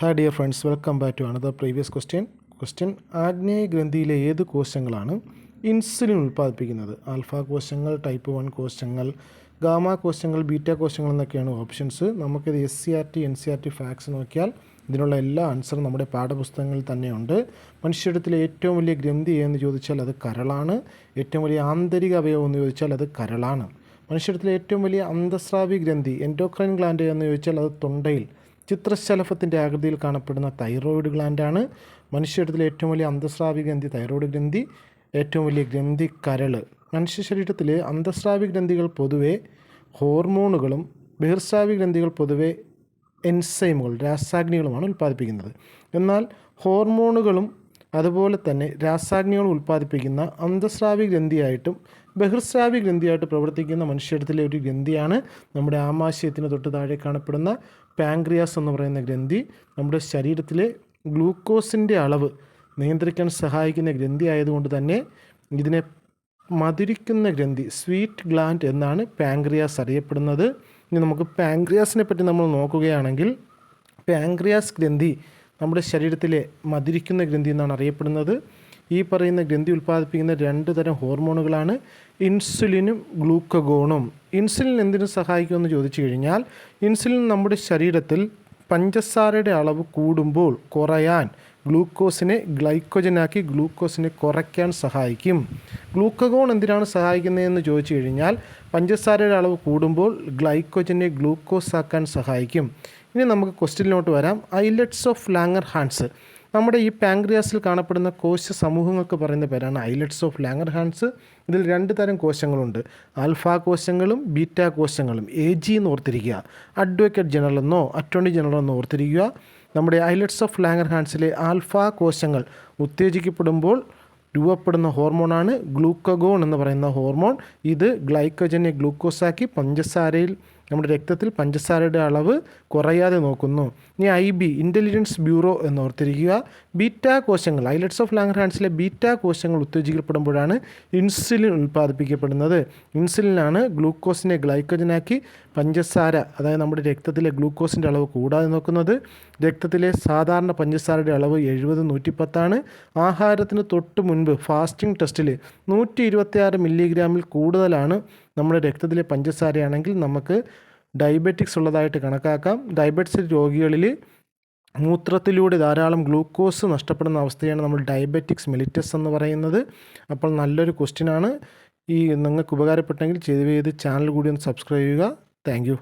Hi dear friends welcome back to another previous question question ആഗ്നേയ ഗ്രന്ഥിയിലെ ഏത് കോശങ്ങളാണ് insulin ഉൽപ്പാദിപ്പിക്കുന്നത്? ആൽഫ കോശങ്ങൾ ടൈപ്പ് വൺ കോശങ്ങൾ ഗാമ കോശങ്ങൾ ബീറ്റ കോശങ്ങൾ എന്നൊക്കെയാണ് ഓപ്ഷൻസ് നമുക്കിത് S C R T N C R T facts നോക്കിയാൽ ഇതിനുള്ള എല്ലാ ആൻസറും നമ്മുടെ പാഠപുസ്തകങ്ങളിൽ തന്നെയുണ്ട്. മനുഷ്യരുടെ ഏറ്റവും വലിയ ഗ്രന്ഥി എന്ന് ചോദിച്ചാൽ അത് കരളാണ്. ഏറ്റവും വലിയ ആന്തരിക അവയവം എന്ന് ചോദിച്ചാൽ അത് കരളാണ്. മനുഷ്യരുടെ ഏറ്റവും വലിയ അന്തസ്രാവി ഗ്രന്ഥി എൻഡോക്രൈൻ ഗ്ലാൻഡ് എന്ന് ചോദിച്ചാൽ അത് തൊണ്ടയിൽ. ചിത്രശലഭത്തിന്റെ ആകൃതിയിൽ കാണപ്പെടുന്ന തൈറോയിഡ് ഗ്ലാൻഡാണ്. മനുഷ്യരത്തിലെ ഏറ്റവും വലിയ അന്തസ്രാവി ഗ്രന്ഥി തൈറോയിഡ് ഗ്രന്ഥി ഏറ്റവും വലിയ ഗ്രന്ഥി കരൾ മനുഷ്യ ശരീരത്തിൽ അന്തസ്രാവി ഗ്രന്ഥികൾ പൊതുവെ ഹോർമോണുകളും ബഹിർസ്രാവി ഗ്രന്ഥികൾ പൊതുവെ എൻസൈമുകൾ രാസാഗ്നികളുമാണ് ഉൽപ്പാദിപ്പിക്കുന്നത്. എന്നാൽ ഹോർമോണുകളും അതുപോലെ തന്നെ രാസാഗ്നികൾ ഉൽപ്പാദിപ്പിക്കുന്ന അന്തസ്രാവി ഗ്രന്ഥിയായിട്ടും ബഹിർസ്രാവി ഗ്രന്ഥിയായിട്ട് പ്രവർത്തിക്കുന്ന മനുഷ്യരിടത്തിലെ ഒരു ഗ്രന്ഥിയാണ് നമ്മുടെ ആമാശയത്തിന് തൊട്ട് താഴെ കാണപ്പെടുന്ന പാങ്ക്രിയാസ് എന്ന് പറയുന്ന ഗ്രന്ഥി. നമ്മുടെ ശരീരത്തിലെ ഗ്ലൂക്കോസിന്റെ അളവ് നിയന്ത്രിക്കാൻ സഹായിക്കുന്ന ഗ്രന്ഥി ആയതുകൊണ്ട് തന്നെ ഇതിനെ മധുരിക്കുന്ന ഗ്രന്ഥി സ്വീറ്റ് ഗ്ലാൻഡ് എന്നാണ് പാങ്ക്രിയാസ് അറിയപ്പെടുന്നത്. ഇനി നമുക്ക് പാങ്ക്രിയാസിനെ പറ്റി നമ്മൾ നോക്കുകയാണെങ്കിൽ പാങ്ക്രിയാസ് ഗ്രന്ഥി നമ്മുടെ ശരീരത്തിലെ മധുരിക്കുന്ന ഗ്രന്ഥി എന്നാണ് അറിയപ്പെടുന്നത്. ഈ പറയുന്ന ഗ്രന്ഥി ഉൽപ്പാദിപ്പിക്കുന്ന രണ്ട് തരം ഹോർമോണുകളാണ് ഇൻസുലിനും ഗ്ലൂക്കഗോണും. ഇൻസുലിൻ എന്തിനു സഹായിക്കുമെന്ന് ചോദിച്ചു കഴിഞ്ഞാൽ ഇൻസുലിൻ നമ്മുടെ ശരീരത്തിൽ പഞ്ചസാരയുടെ അളവ് കൂടുമ്പോൾ കുറയാൻ ഗ്ലൂക്കോസിനെ ഗ്ലൈക്കോജനാക്കി ഗ്ലൂക്കോസിനെ കുറയ്ക്കാൻ സഹായിക്കും. ഗ്ലൂക്കഗോൺ എന്തിനാണ് സഹായിക്കുന്നതെന്ന് ചോദിച്ചു കഴിഞ്ഞാൽ പഞ്ചസാരയുടെ അളവ് കൂടുമ്പോൾ ഗ്ലൈക്കോജനെ ഗ്ലൂക്കോസ് ആക്കാൻ സഹായിക്കും. ഇനി നമുക്ക് ക്വസ്റ്റ്യനിലോട്ട് വരാം. ഐലറ്റ്സ് ഓഫ് ലാങ്ങർ ഹാൻസ് നമ്മുടെ ഈ പാങ്ക്രിയാസിൽ കാണപ്പെടുന്ന കോശ സമൂഹങ്ങൾക്ക് പറയുന്ന പേരാണ് ഐലറ്റ്സ് ഓഫ് ലാങ്ങർ ഹാൻസ് ഇതിൽ രണ്ട് തരം കോശങ്ങളുണ്ട്. ആൽഫ കോശങ്ങളും ബീറ്റാ കോശങ്ങളും. എ ജി എന്ന് ഓർത്തിരിക്കുക. അഡ്വക്കേറ്റ് ജനറൽ എന്നോ അറ്റോർണി ജനറൽ എന്നോ ഓർത്തിരിക്കുക. നമ്മുടെ ഐലറ്റ്സ് ഓഫ് ലാങ്ങർ ഹാൻസിലെ ആൽഫ കോശങ്ങൾ ഉത്തേജിക്കപ്പെടുമ്പോൾ രൂപപ്പെടുന്ന ഹോർമോണാണ് ഗ്ലൂക്കഗോൺ എന്ന് പറയുന്ന ഹോർമോൺ. ഇത് ഗ്ലൈക്കോജനെ ഗ്ലൂക്കോസാക്കി പഞ്ചസാരയിൽ നമ്മുടെ രക്തത്തിൽ പഞ്ചസാരയുടെ അളവ് കുറയാതെ നോക്കുന്നു. ഇനി ഐ ബി ഇന്റലിജൻസ് ബ്യൂറോ എന്ന് ഓർത്തിരിക്കുക ബീറ്റ കോശങ്ങൾ ഐലറ്റ്സ് ഓഫ് ലാങ്ഹാൻസിലെ ബീറ്റ കോശങ്ങൾ ഉത്തേജിക്കപ്പെടുമ്പോഴാണ് ഇൻസുലിൻ ഉൽപ്പാദിപ്പിക്കപ്പെടുന്നത്. ഇൻസുലിനാണ് ഗ്ലൂക്കോസിനെ ഗ്ലൈക്കോജനാക്കി പഞ്ചസാര അതായത് നമ്മുടെ രക്തത്തിലെ ഗ്ലൂക്കോസിന്റെ അളവ് കൂടാതെ നോക്കുന്നത്. രക്തത്തിലെ സാധാരണ പഞ്ചസാരയുടെ അളവ് എഴുപത് നൂറ്റിപ്പത്താണ്. ആഹാരത്തിന് തൊട്ട് മുൻപ് ഫാസ്റ്റിംഗ് ടെസ്റ്റിൽ നൂറ്റി ഇരുപത്തിയാറ് മില്ലിഗ്രാമിൽ കൂടുതലാണ് നമ്മുടെ രക്തത്തിലെ പഞ്ചസാരയാണെങ്കിൽ നമുക്ക് ഡയബറ്റിക്സ് ഉള്ളതായിട്ട് കണക്കാക്കാം. ഡയബറ്റിസ് രോഗികളിൽ മൂത്രത്തിലൂടെ ധാരാളം ഗ്ലൂക്കോസ് നഷ്ടപ്പെടുന്ന അവസ്ഥയാണ് നമ്മൾ ഡയബറ്റിക്സ് മെലിറ്റസ് എന്ന് പറയുന്നത്. അപ്പോൾ നല്ലൊരു ക്വസ്റ്റ്യനാണ് ഈ നിങ്ങൾക്ക് ഉപകാരപ്പെട്ടെങ്കിൽ ചെയ്ത് ചെയ്ത് ചാനൽ കൂടി ഒന്ന് സബ്സ്ക്രൈബ് ചെയ്യുക. താങ്ക്